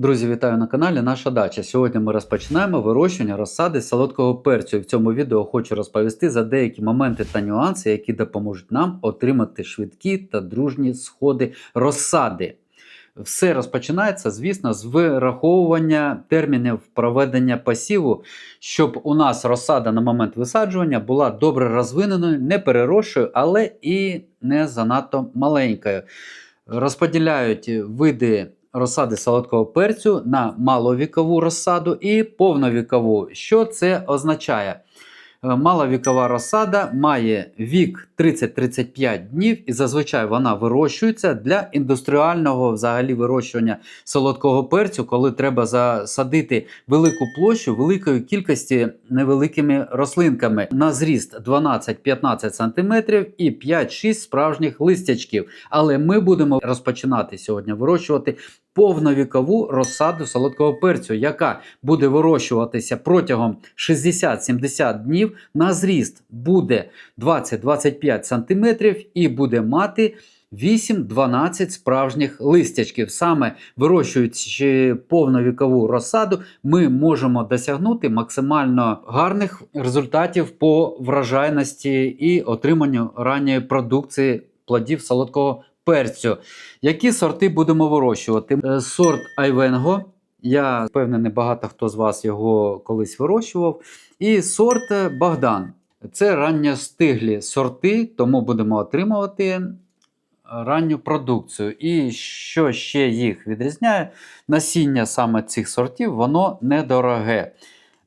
Друзі, вітаю на каналі Наша Дача. Сьогодні ми розпочинаємо вирощування розсади солодкого перцю. І в цьому відео хочу розповісти за деякі моменти та нюанси, які допоможуть нам отримати швидкі та дружні сходи розсади. Все розпочинається, звісно, з вираховування термінів проведення посіву, щоб у нас розсада на момент висаджування була добре розвиненою, не переросшою, але і не занадто маленькою. Розподіляють види розсади солодкого перцю на маловікову розсаду і повновікову. Що це означає? Е, Маловікова розсада має вік 30-35 днів, і зазвичай вона вирощується для індустріального взагалі вирощування солодкого перцю, коли треба засадити велику площу великої кількості невеликими рослинками на зріст 12-15 см і 5-6 справжніх листячків. Але ми будемо розпочинати сьогодні вирощувати повновікову розсаду солодкого перцю, яка буде вирощуватися протягом 60-70 днів. На зріст буде 20-25 см і буде мати 8-12 справжніх листячків. Саме вирощуючи повновікову розсаду, ми можемо досягнути максимально гарних результатів по вражайності і отриманню ранньої продукції плодів солодкого перцю. Які сорти будемо вирощувати? Е, Сорт Айвенго. Я впевнений, багато хто з вас його колись вирощував. І сорт е, Богдан. Це ранньостиглі сорти, тому будемо отримувати ранню продукцію. І що ще їх відрізняє, насіння саме цих сортів, воно недороге.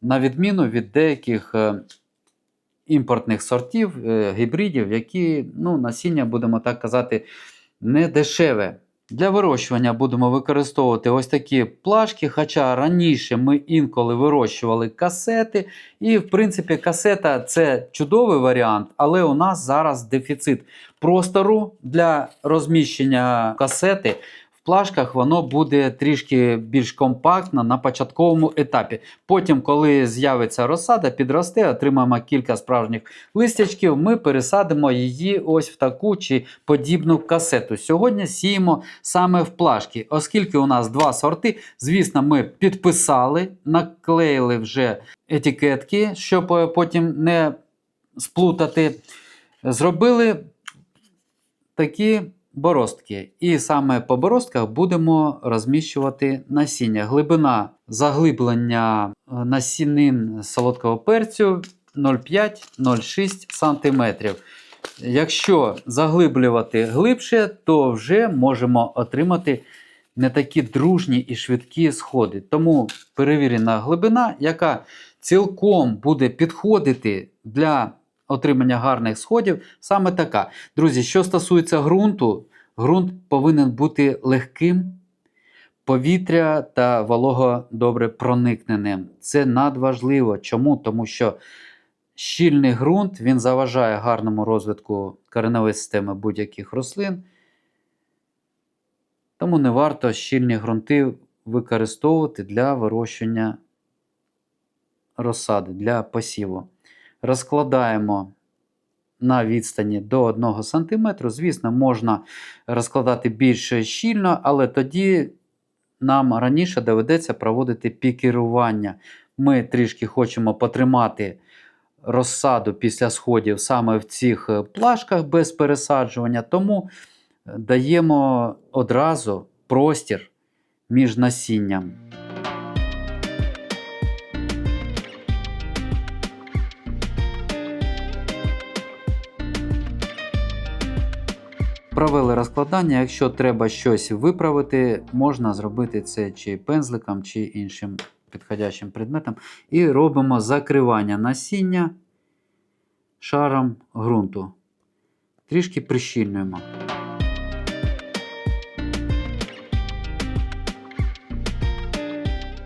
На відміну від деяких е, імпортних сортів, е, гібридів, які ну, насіння, будемо так казати, не дешеве. Для вирощування будемо використовувати ось такі плашки, хоча раніше ми інколи вирощували касети. І, в принципі, касета це чудовий варіант, але у нас зараз дефіцит простору для розміщення касети. Плашках воно буде трішки більш компактно на початковому етапі. Потім, коли з'явиться розсада, підросте, отримаємо кілька справжніх листячків, ми пересадимо її ось в таку чи подібну касету. Сьогодні сіємо саме в плашки, оскільки у нас два сорти. Звісно, ми підписали, наклеїли вже етикетки, щоб е, потім не сплутати. Зробили такі боростки. І саме по боростках будемо розміщувати насіння. Глибина заглиблення е, насінин солодкого перцю 0,5-0,6 см. Якщо заглиблювати глибше, то вже можемо отримати не такі дружні і швидкі сходи. Тому перевірена глибина, яка цілком буде підходити для отримання гарних сходів, саме така. Друзі, що стосується ґрунту, ґрунт повинен бути легким, повітря та волого добре проникненим. Це надважливо. Чому? Тому що щільний ґрунт він заважає гарному розвитку кореневої системи будь-яких рослин. Тому не варто щільні ґрунти використовувати для вирощення розсади, для посіву. Розкладаємо на відстані до 1 см. Звісно, можна розкладати більш щільно, але тоді нам раніше доведеться проводити пікірування. Ми трішки хочемо потримати розсаду після сходів саме в цих плашках без пересаджування, тому даємо одразу простір між насінням. Провели розкладання. Якщо треба щось виправити, можна зробити це чи пензликом, чи іншим підходящим предметом. І робимо закривання насіння шаром ґрунту. Трішки прищільнуємо.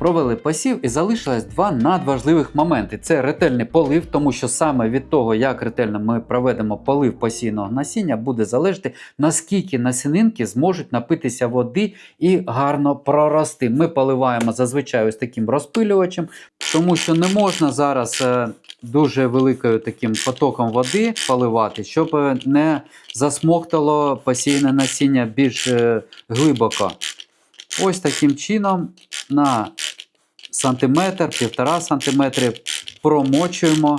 Провели посів і залишилось два надважливих моменти. Це ретельний полив, тому що саме від того, як ретельно ми проведемо полив посійного насіння, буде залежати, наскільки насінинки зможуть напитися води і гарно прорости. Ми поливаємо зазвичай ось таким розпилювачем, тому що не можна зараз е, дуже великою таким потоком води поливати, щоб е, не засмоктало посійне насіння більш е, глибоко. Ось таким чином на сантиметр, півтора сантиметри промочуємо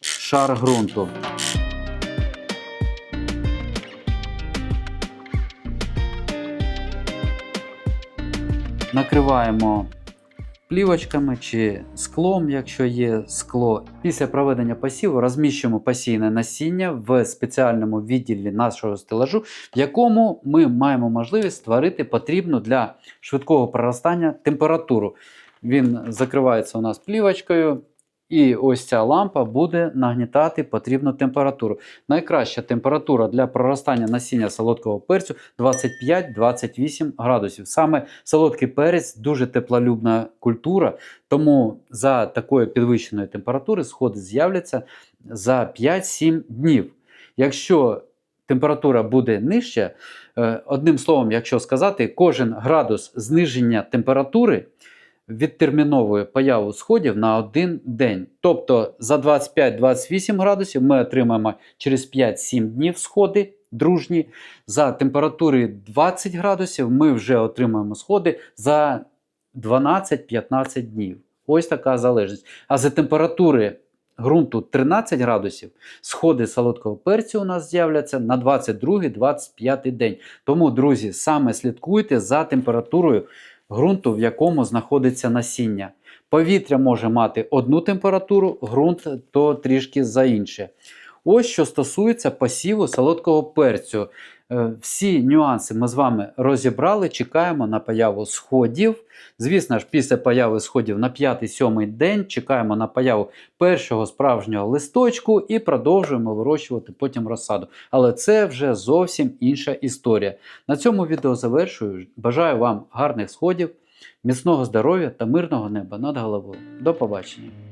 шар ґрунту. Накриваємо плівочками чи склом, якщо є скло. Після проведення посіву розміщуємо посійне насіння в спеціальному відділі нашого стелажу, в якому ми маємо можливість створити потрібну для швидкого проростання температуру. Він закривається у нас плівочкою. І ось ця лампа буде нагнітати потрібну температуру. Найкраща температура для проростання насіння солодкого перцю 25-28 градусів. Саме солодкий перець дуже теплолюбна культура, тому за такої підвищеної температури сходи з'являться за 5-7 днів. Якщо температура буде нижча, е, одним словом, якщо сказати, кожен градус зниження температури відтерміновує появу сходів на один день. Тобто за 25-28 градусів ми отримаємо через 5-7 днів сходи дружні. За температури 20 градусів ми вже отримаємо сходи за 12-15 днів. Ось така залежність. А за температури ґрунту 13 градусів сходи солодкого перцю у нас з'являться на 22-25 день. Тому, друзі, саме слідкуйте за температурою ґрунту, в якому знаходиться насіння. Повітря може мати одну температуру, ґрунт то трішки за інше. Ось що стосується посіву солодкого перцю. Е, Всі нюанси ми з вами розібрали, чекаємо на появу сходів. Звісно ж, після появи сходів на 5-7 день чекаємо на появу першого справжнього листочку і продовжуємо вирощувати потім розсаду. Але це вже зовсім інша історія. На цьому відео завершую. Бажаю вам гарних сходів, міцного здоров'я та мирного неба над головою. До побачення!